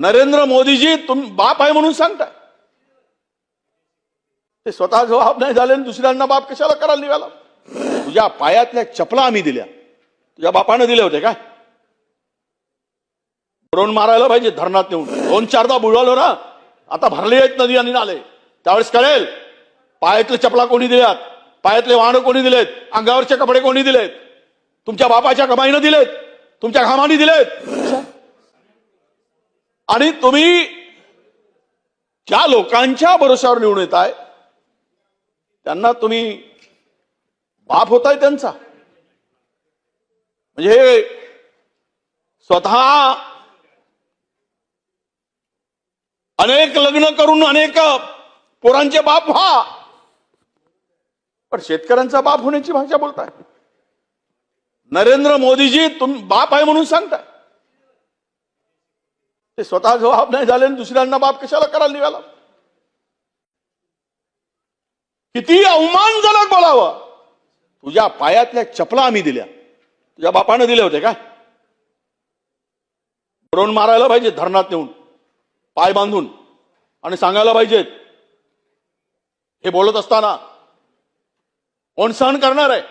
नरेंद्र मोदीजी तुम बाप आहे म्हणून सांगता ते स्वतः जबाब नाही झाले आणि दुसऱ्यांना बाप कशाला करायला निघाला? तुझ्या पायातल्या चपला आम्ही दिल्या. तुझ्या बापानं दिले होते काय? ड्रोन मारायला पाहिजे धरणात नेऊन. दोन चारदा बुडवलो ना आता भरले आहेत नदी आणि नाले. त्यावेळेस कळेल पायातले चपला कोणी दिल्यात? पायातले वाहनं कोणी दिलेत? अंगावरचे कपडे कोणी दिलेत? तुमच्या बापाच्या कमाईनं दिलेत? तुमच्या घामाने दिलेत? आणि तुम्ही ज्या लोकांच्या भरोशावर निवडून येत आहे त्यांना तुम्ही बाप होताय त्यांचा. म्हणजे स्वतः अनेक लग्न करून अनेक पोरांचे बाप व्हा. पण शेतकऱ्यांचा बाप होण्याची भाषा बोलताय. नरेंद्र मोदीजी तुम बाप आहे म्हणून सांगताय. ते स्वतः जबाब नाही झाले आणि दुसऱ्यांना बाप कशाला करायला निघाला? किती अवमानजनक बोलावं. तुझ्या पायातल्या चपला आम्ही दिल्या. तुझ्या बापानं दिले होते काय? ड्रोन मारायला पाहिजे धरणात नेऊन पाय बांधून. आणि सांगायला पाहिजेत हे बोलत असताना कोण सहन करणार आहे?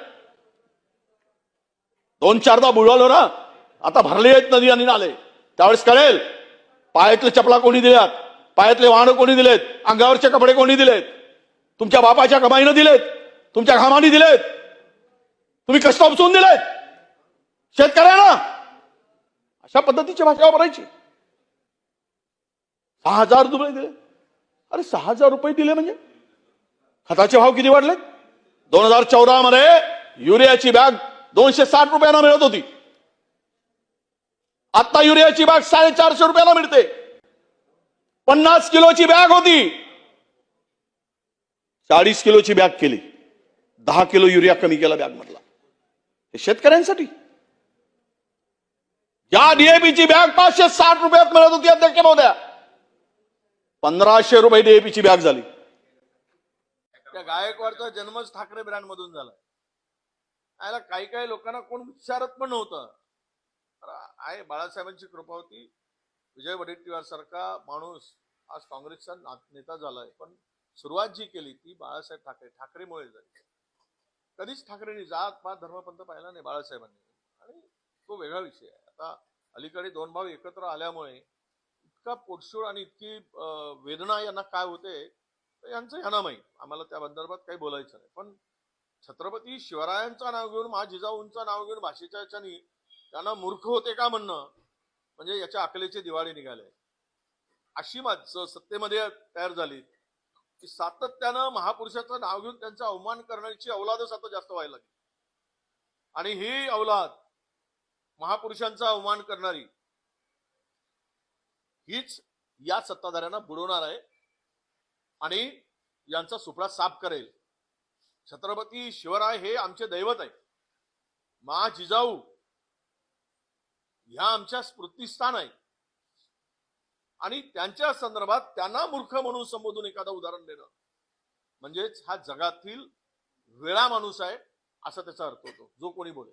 दोन चारदा बुडवलो ना आता भरले आहेत नदी आणि नाले. त्यावेळेस कळेल पायातले चपला कोणी दिल्यात? पायातले वाहनं कोणी दिलेत? अंगावरचे कपडे कोणी दिलेत? तुमच्या बापाच्या कमाईनं दिलेत? तुमच्या घामाने दिलेत? तुम्ही कष्ट उपसून दिलेत? शेतकऱ्यांना? अशा पद्धतीची भाषा वापरायची सहा हजार रुपये दिले. अरे सहा हजार रुपये दिले म्हणजे? खताचे भाव किती वाढले दोन हजार चौदा मध्ये युरियाची बॅग दोनशे साठ रुपयांना मिळत होती. आता युरियाची बॅग साडेचारशे रुपयाला मिळते. पन्नास किलोची बॅग होती. चाळीस किलोची बॅग केली. दहा किलो युरिया कमी केला बॅग मधला हे शेतकऱ्यांसाठी. या डीएपीची बॅग पाचशे साठ रुपयात मिळत होती अध्यक्ष महोदया. पंधराशे रुपये डीएपीची बॅग झाली. त्या गायकवाडचा जन्मच ठाकरे ब्रँड मधून झाला. याला काही काही लोकांना कोण विचारत पण नव्हतं. तर आहे. बाळासाहेबांची कृपा होती. विजय वडेट्टीवारसारखा माणूस आज काँग्रेसचा ना- नेता झालाय. पण सुरुवात जी केली ती बाळासाहेब ठाकरे ठाकरेमुळे झाली. कधीच ठाकरेंनी जात पात धर्मपंथ पाहिला नाही बाळासाहेबांनी. आणि तो वेगळा विषय आहे. आता अलीकडे दोन भाऊ एकत्र आल्यामुळे इतका पोटशूळ आणि इतकी वेदना यांना काय होते तर यांचं यांना माहीत. आम्हाला त्या संदर्भात काही बोलायचं नाही. पण छत्रपती शिवरायांचं नाव घेऊन मा जिजाऊंचं नाव घेऊन भाषेच्या याच्यानी त्यांना मूर्ख होते का म्हणणं? म्हणजे याच्या अकलेचे दिवाळी निघाले. अशी माणसं सत्तेमध्ये तयार झाली. की सातत्यानं महापुरुषाचं नाव घेऊन त्यांचा अवमान करण्याची अवलादच आता जास्त व्हायला लागली. आणि ही अवलाद महापुरुषांचा अवमान करणारी हीच या सत्ताधाऱ्यांना बुडवणार आहे आणि यांचा सुपडा साफ करेल. छत्रपती शिवराय हे आमचे दैवत आहे मा जिजाऊ ह्या आमच्या स्मृतीस्थान आहे. आणि त्यांच्या संदर्भात त्यांना मूर्ख म्हणून संबोधून एखादं उदाहरण देणं. म्हणजेच हा जगातील वेळा माणूस आहे असा त्याचा अर्थ होतो. जो कोणी बोले